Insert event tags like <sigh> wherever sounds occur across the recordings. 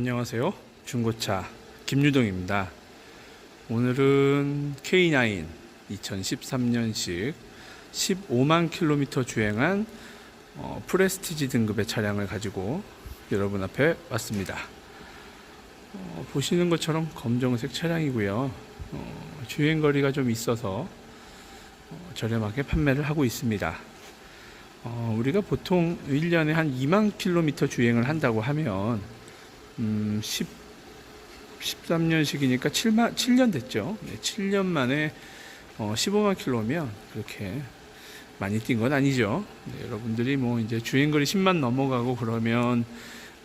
안녕하세요. 중고차 김유동입니다. 오늘은 K9 2013년식 15만 킬로미터 주행한 어, 프레스티지 등급의 차량을 가지고 여러분 앞에 왔습니다. 어, 보시는 것처럼 검정색 차량이고요. 어, 주행 거리가 좀 있어서 어, 저렴하게 판매를 하고 있습니다. 어, 우리가 보통 1년에 한 2만 킬로미터 주행을 한다고 하면 음, 10, 13년식이니까 7만, 7년 됐죠. 네, 7년 만에 어, 15만 킬로면 그렇게 많이 뛴 건 아니죠. 네, 여러분들이 뭐 이제 주행거리 10만 넘어가고 그러면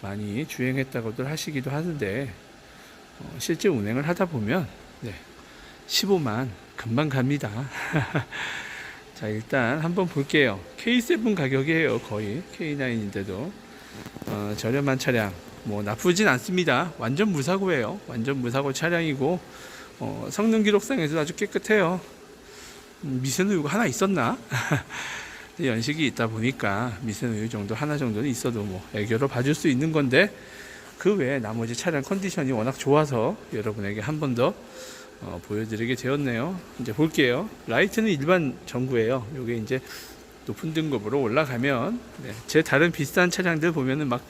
많이 주행했다고들 하시기도 하는데 어, 실제 운행을 하다 보면 네, 15만 금방 갑니다. <laughs> 자 일단 한번 볼게요. K7 가격이에요 거의 K9인데도 어, 저렴한 차량 뭐 나쁘진 않습니다. 완전 무사고예요. 완전 무사고 차량이고 어, 성능 기록상에서 아주 깨끗해요. 음, 미세누유가 하나 있었나? <laughs> 연식이 있다 보니까 미세누유 정도 하나 정도는 있어도 뭐 애교로 봐줄 수 있는 건데 그 외에 나머지 차량 컨디션이 워낙 좋아서 여러분에게 한 번더 어, 보여드리게 되었네요. 이제 볼게요. 라이트는 일반 전구예요. 요게 이제 높은 등급으로 올라가면 네, 제 다른 비싼 차량들 보면은 막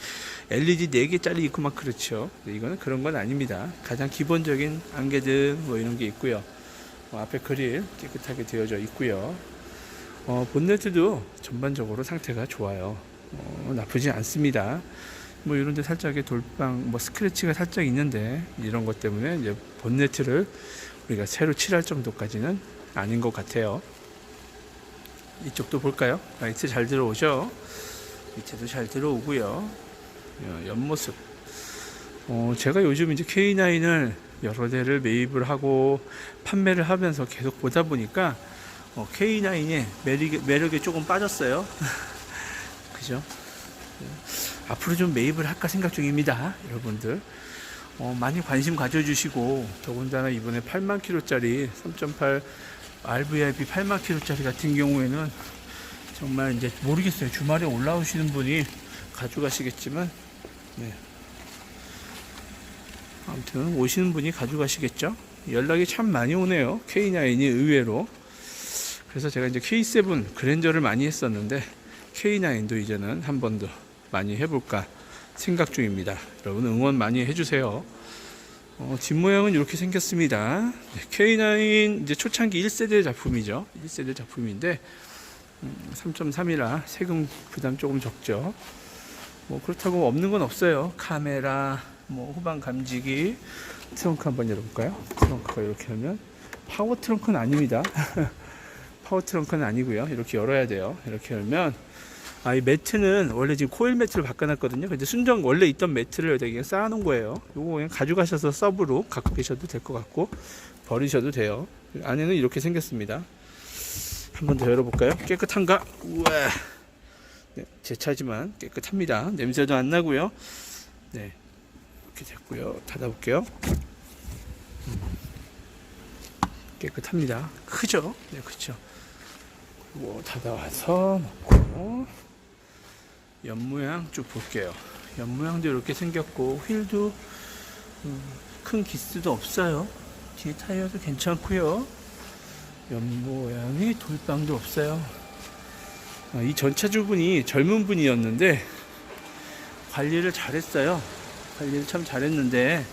LED 4개짜리 있고 막 그렇죠. 이거는 그런 건 아닙니다. 가장 기본적인 안개등 뭐 이런 게 있고요. 어, 앞에 그릴 깨끗하게 되어져 있고요. 어, 본네트도 전반적으로 상태가 좋아요. 어, 나쁘지 않습니다. 뭐 이런 데 살짝의 돌방, 뭐 스크래치가 살짝 있는데 이런 것 때문에 이제 본네트를 우리가 새로 칠할 정도까지는 아닌 것 같아요. 이쪽도 볼까요? 라이트 잘 들어오죠? 밑에도 잘 들어오고요. 어, 옆모습. 어, 제가 요즘 이제 K9을 여러 대를 매입을 하고 판매를 하면서 계속 보다 보니까 어, K9의 매력이, 매력이 조금 빠졌어요. <laughs> 그죠? 네. 앞으로 좀 매입을 할까 생각 중입니다. 여러분들. 어, 많이 관심 가져주시고, 더군다나 이번에 8만 킬로짜리 3.8 RVIP 8만 킬로짜리 같은 경우에는 정말 이제 모르겠어요. 주말에 올라오시는 분이 가져가시겠지만, 네. 아무튼 오시는 분이 가져가시겠죠. 연락이 참 많이 오네요. K9이 의외로. 그래서 제가 이제 K7 그랜저를 많이 했었는데 K9도 이제는 한 번 더 많이 해볼까 생각 중입니다. 여러분 응원 많이 해주세요. 어, 뒷모양은 이렇게 생겼습니다. 네, K9 이제 초창기 1세대 작품이죠. 1세대 작품인데 음, 3.3이라 세금 부담 조금 적죠. 뭐 그렇다고 없는 건 없어요. 카메라, 뭐 후방 감지기, 트렁크 한번 열어볼까요? 트렁크가 이렇게 하면 파워 트렁크는 아닙니다. <laughs> 파워 트렁크는 아니고요. 이렇게 열어야 돼요. 이렇게 열면 아, 이 매트는 원래 지금 코일 매트를 바꿔놨거든요. 근데 순정 원래 있던 매트를 그냥 쌓아놓은 거예요. 요거 그냥 가져가셔서 서브로 갖고 계셔도 될 것 같고 버리셔도 돼요. 안에는 이렇게 생겼습니다. 한번 더 열어볼까요? 깨끗한가? 우와. 네, 제 차지만 깨끗합니다. 냄새도 안 나고요. 네, 이렇게 됐고요. 닫아볼게요. 음. 깨끗합니다. 크죠? 네, 그렇죠. 뭐 닫아와서 놓고 옆 모양 쭉 볼게요. 옆 모양도 이렇게 생겼고 휠도 음, 큰 기스도 없어요. 뒤에 타이어도 괜찮고요. 옆 모양이 돌방도 없어요. 아, 이 전차주분이 젊은 분이었는데 관리를 잘했어요. 관리를 참 잘했는데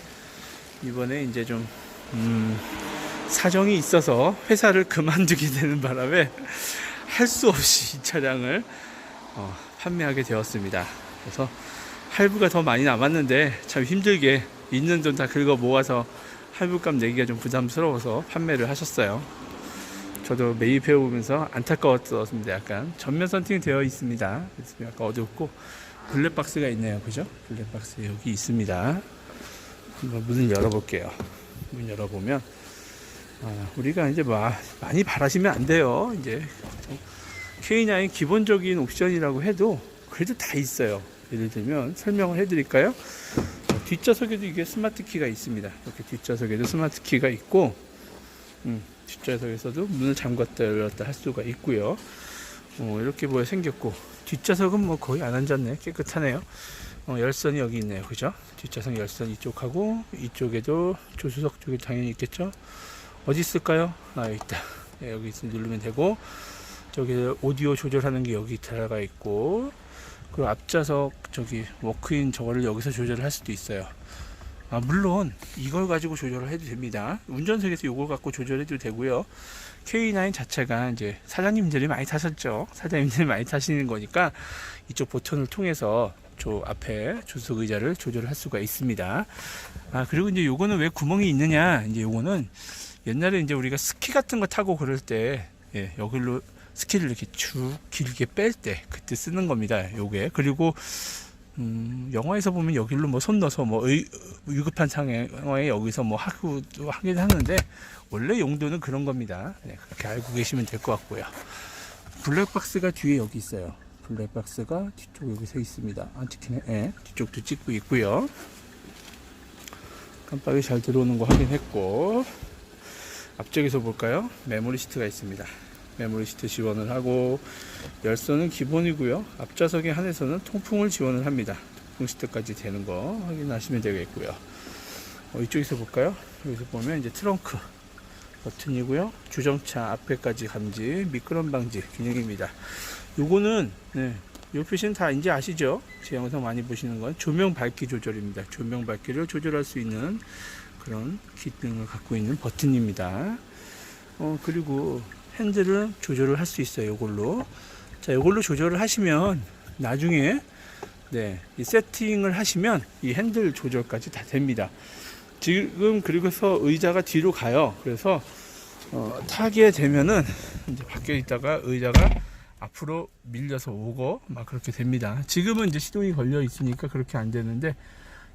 이번에 이제 좀 음, 사정이 있어서 회사를 그만두게 되는 바람에 <laughs> 할 수 없이 이 차량을 어, 판매하게 되었습니다. 그래서 할부가 더 많이 남았는데 참 힘들게 있는 돈 다 긁어 모아서 할부값 내기가 좀 부담스러워서 판매를 하셨어요. 저도 매입해 보면서 안타까웠습니다. 약간 전면 선팅 되어 있습니다. 약간 어둡고 블랙박스가 있네요. 그죠? 블랙박스 여기 있습니다. 한번 문을 열어볼게요. 문 열어보면 아, 우리가 이제 막 많이 바라시면 안 돼요. 이제 K9 기본적인 옵션이라고 해도 그래도 다 있어요. 예를 들면 설명을 해드릴까요? 어, 뒷좌석에도 이게 스마트 키가 있습니다. 이렇게 뒷좌석에도 스마트 키가 있고, 음, 뒷좌석에서도 문을 잠갔다 열었다 할 수가 있고요. 어, 이렇게 뭐야 생겼고 뒷좌석은 뭐 거의 안 앉았네 깨끗하네요. 어, 열선이 여기 있네요. 그죠? 뒷좌석 열선 이쪽하고 이쪽에도 조수석 쪽에 당연히 있겠죠? 어디 있을까요? 아, 여기 있다. 네, 여기 있으 누르면 되고 저기 오디오 조절하는 게 여기 들어가 있고 그리고 앞좌석 저기 워크인 저거를 여기서 조절을 할 수도 있어요. 아, 물론 이걸 가지고 조절을 해도 됩니다. 운전석에서 이걸 갖고 조절해도 되고요. K9 자체가 이제 사장님들이 많이 타셨죠. 사장님들이 많이 타시는 거니까 이쪽 버튼을 통해서 저 앞에 조수석 의자를 조절할 수가 있습니다. 아 그리고 이제 요거는 왜 구멍이 있느냐? 이제 요거는 옛날에 이제 우리가 스키 같은 거 타고 그럴 때 예, 여기로 스키를 이렇게 쭉 길게 뺄 때 그때 쓰는 겁니다. 요게 그리고 음, 영화에서 보면 여기로 뭐 손 넣어서 뭐 의, 위급한 상황에 여기서 뭐 하기도 하긴 하는데 원래 용도는 그런 겁니다. 네, 그렇게 알고 계시면 될 것 같고요. 블랙박스가 뒤에 여기 있어요. 블랙박스가 뒤쪽 여기 서 있습니다. 안 찍히네. 예, 뒤쪽도 찍고 있고요. 깜빡이 잘 들어오는 거 확인했고 앞쪽에서 볼까요? 메모리 시트가 있습니다. 메모리 시트 지원을 하고 열선은 기본이고요. 앞좌석에 한해서는 통풍을 지원을 합니다. 통풍 시트까지 되는 거 확인하시면 되겠고요. 어, 이쪽에서 볼까요? 여기서 보면 이제 트렁크 버튼이고요. 주정차 앞에까지 감지, 미끄럼 방지 기능입니다. 요거는 네, 요 표시는 다 이제 아시죠? 제 영상 많이 보시는 건 조명 밝기 조절입니다. 조명 밝기를 조절할 수 있는 그런 기능을 갖고 있는 버튼입니다. 어, 그리고 핸들을 조절을 할 수 있어요. 이걸로. 자, 이걸로 조절을 하시면 나중에 네, 이 세팅을 하시면 이 핸들 조절까지 다 됩니다. 지금 그리고서 의자가 뒤로 가요. 그래서 어, 타게 되면은 이제 밖에 있다가 의자가 앞으로 밀려서 오고 막 그렇게 됩니다. 지금은 이제 시동이 걸려 있으니까 그렇게 안 되는데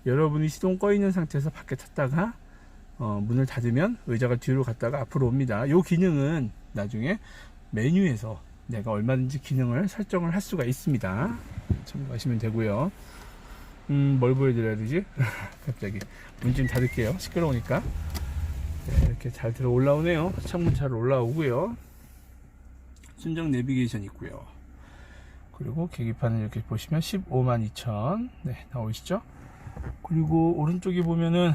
여러분이 시동 꺼 있는 상태에서 밖에 탔다가 어, 문을 닫으면 의자가 뒤로 갔다가 앞으로 옵니다. 이 기능은 나중에 메뉴에서 내가 얼마든지 기능을 설정을 할 수가 있습니다. 참고하시면 되고요. 음, 뭘 보여드려야 되지? <laughs> 갑자기 문 좀 닫을게요. 시끄러우니까. 네, 이렇게 잘 들어 올라오네요. 창문 잘 올라오고요. 순정 내비게이션 있고요. 그리고 계기판을 이렇게 보시면 15만 2천 네, 나오시죠? 그리고 오른쪽에 보면은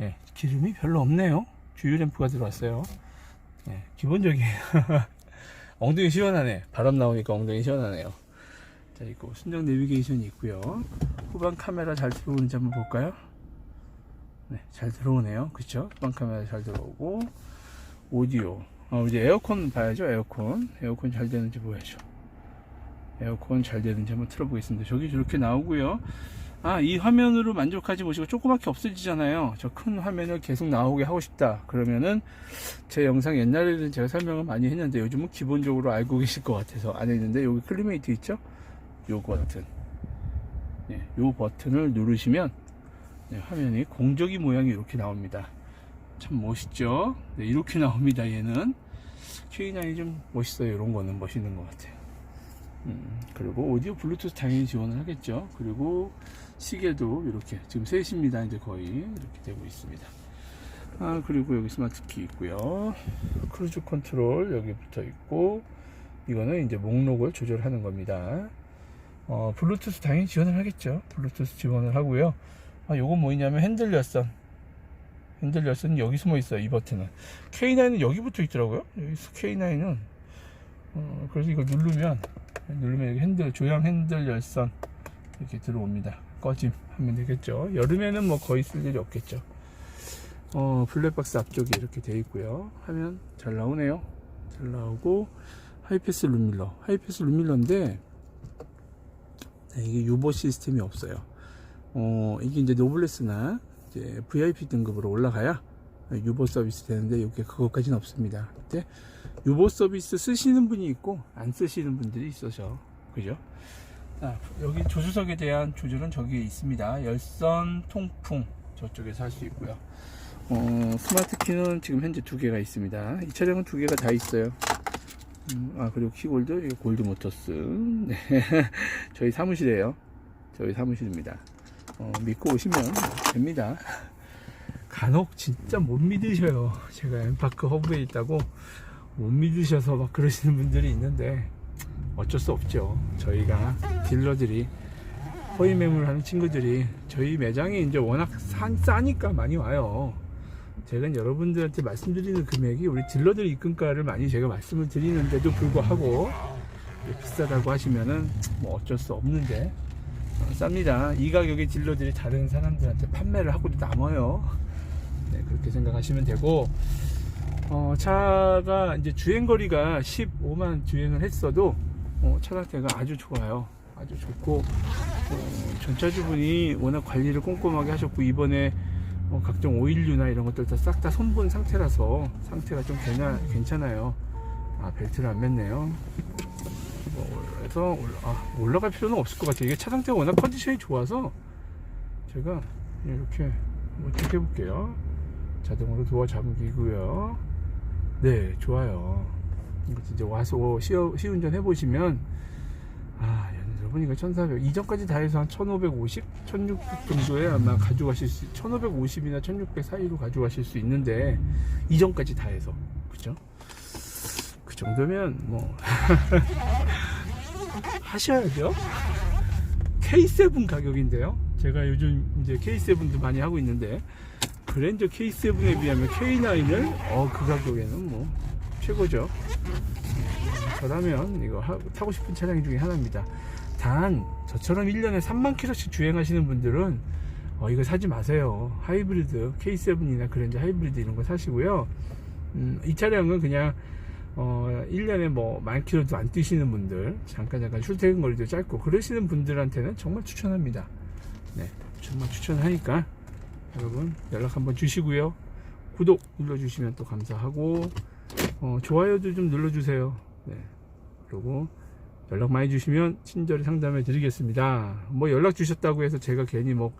예, 기름이 별로 없네요. 주유 램프가 들어왔어요. 예, 기본적이에요. <laughs> 엉덩이 시원하네. 바람 나오니까 엉덩이 시원하네요. 자, 있고 순정 내비게이션이 있고요. 후방 카메라 잘 들어오는지 한번 볼까요? 네, 잘 들어오네요. 그쵸? 후방 카메라 잘 들어오고 오디오. 어, 이제 에어컨 봐야죠. 에어컨. 에어컨 잘 되는지 보야죠. 에어컨 잘 되는지 한번 틀어보겠습니다. 저기 저렇게 나오고요. 아, 이 화면으로 만족하지 못하고 조그맣게 없어지잖아요. 저 큰 화면을 계속 나오게 하고 싶다. 그러면은 제 영상 옛날에는 제가 설명을 많이 했는데 요즘은 기본적으로 알고 계실 것 같아서 안 했는데 여기 클리메이트 있죠? 요 버튼. 네, 요 버튼을 누르시면 네, 화면이 공적이 모양이 이렇게 나옵니다. 참 멋있죠? 네, 이렇게 나옵니다. 얘는 K9이 좀 멋있어요. 이런 거는 멋있는 것 같아요. 음, 그리고 오디오 블루투스 당연히 지원을 하겠죠. 그리고 시계도 이렇게 지금 3시입니다. 이제 거의 이렇게 되고 있습니다. 아, 그리고 여기 스마트키 있고요. 크루즈 컨트롤 여기 붙어 있고 이거는 이제 목록을 조절하는 겁니다. 어, 블루투스 당연히 지원을 하겠죠. 블루투스 지원을 하고요. 아, 요건 뭐냐면 핸들 열선. 핸들 열선은 여기 숨어 있어요. 이 버튼은. K9은 여기 붙어 있더라고요. 여기 K9은 어, 그래서 이걸 누르면 누르면 여기 핸들 조향 핸들 열선 이렇게 들어옵니다. 꺼짐 하면 되겠죠. 여름에는 뭐 거의 쓸 일이 없겠죠. 어, 블랙박스 앞쪽에 이렇게 되어 있고요. 하면 잘 나오네요. 잘 나오고 하이패스 룸밀러, 하이패스 룸밀러인데 네, 이게 유보 시스템이 없어요. 어, 이게 이제 노블레스나 이제 VIP 등급으로 올라가야 유보 서비스 되는데 이게 그것까지는 없습니다. 근데 유보 서비스 쓰시는 분이 있고 안 쓰시는 분들이 있어서 그죠? 아, 여기 조수석에 대한 조절은 저기에 있습니다. 열선 통풍 저쪽에서 할 수 있고요. 어, 스마트 키는 지금 현재 두 개가 있습니다. 이 차량은 두 개가 다 있어요. 음, 아 그리고 키골드 이거 골드 모터스 <laughs> 네. 저희 사무실이에요. 저희 사무실입니다. 어, 믿고 오시면 됩니다. 간혹 진짜 못 믿으셔요. 제가 엠파크 허브에 있다고 못 믿으셔서 막 그러시는 분들이 있는데 어쩔 수 없죠. 저희가 딜러들이 허위 매물하는 친구들이 저희 매장이 이제 워낙 사, 싸니까 많이 와요. 제가 여러분들한테 말씀드리는 금액이 우리 딜러들 입금가를 많이 제가 말씀을 드리는데도 불구하고 비싸다고 하시면은 뭐 어쩔 수 없는데 어, 쌉니다. 이 가격에 딜러들이 다른 사람들한테 판매를 하고도 남아요. 네, 그렇게 생각하시면 되고 어, 차가 이제 주행 거리가 15만 주행을 했어도 어, 차 상태가 아주 좋아요. 아주 좋고 어, 전차주분이 워낙 관리를 꼼꼼하게 하셨고 이번에 어, 각종 오일류나 이런 것들 다 싹 다 손본 상태라서 상태가 좀 괜찮, 괜찮아요. 아 벨트를 안 맸네요. 뭐, 그래서 올라, 아, 올라갈 필요는 없을 것 같아요. 이게 차 상태가 워낙 컨디션이 좋아서 제가 이렇게 한번 쭉 해볼게요. 자동으로 도어 잠기고요. 네, 좋아요. 이거 이제 와서 시어, 시운전 해보시면 아, 여러분 이거 1400 이전까지 다 해서 한 1550, 1600 정도에 아마 가져가실 수 1550이나 1600 사이로 가져가실 수 있는데 이전까지 다 해서 그죠? 그 정도면 뭐 <laughs> 하셔야죠. K7 가격인데요. 제가 요즘 이제 K7도 많이 하고 있는데 그랜저 K7에 비하면 K9을 어그 가격에는 뭐 최고죠. 저라면 이거 하- 타고 싶은 차량 중에 하나입니다. 단 저처럼 1년에 3만 킬로씩 주행하시는 분들은 어, 이거 사지 마세요. 하이브리드 K7이나 그랜저 하이브리드 이런 거 사시고요. 음, 이 차량은 그냥 어, 1년에 뭐, 만 킬로도 안 뛰시는 분들, 잠깐 잠깐 출퇴근 거리도 짧고, 그러시는 분들한테는 정말 추천합니다. 네, 정말 추천하니까, 여러분, 연락 한번 주시고요. 구독 눌러주시면 또 감사하고, 어, 좋아요도 좀 눌러주세요. 네. 그리고 연락 많이 주시면 친절히 상담해 드리겠습니다. 뭐 연락 주셨다고 해서 제가 괜히 뭐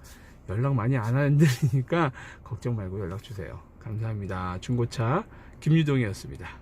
연락 많이 안 하는데니까 <laughs> 걱정 말고 연락 주세요. 감사합니다. 중고차 김유동이었습니다.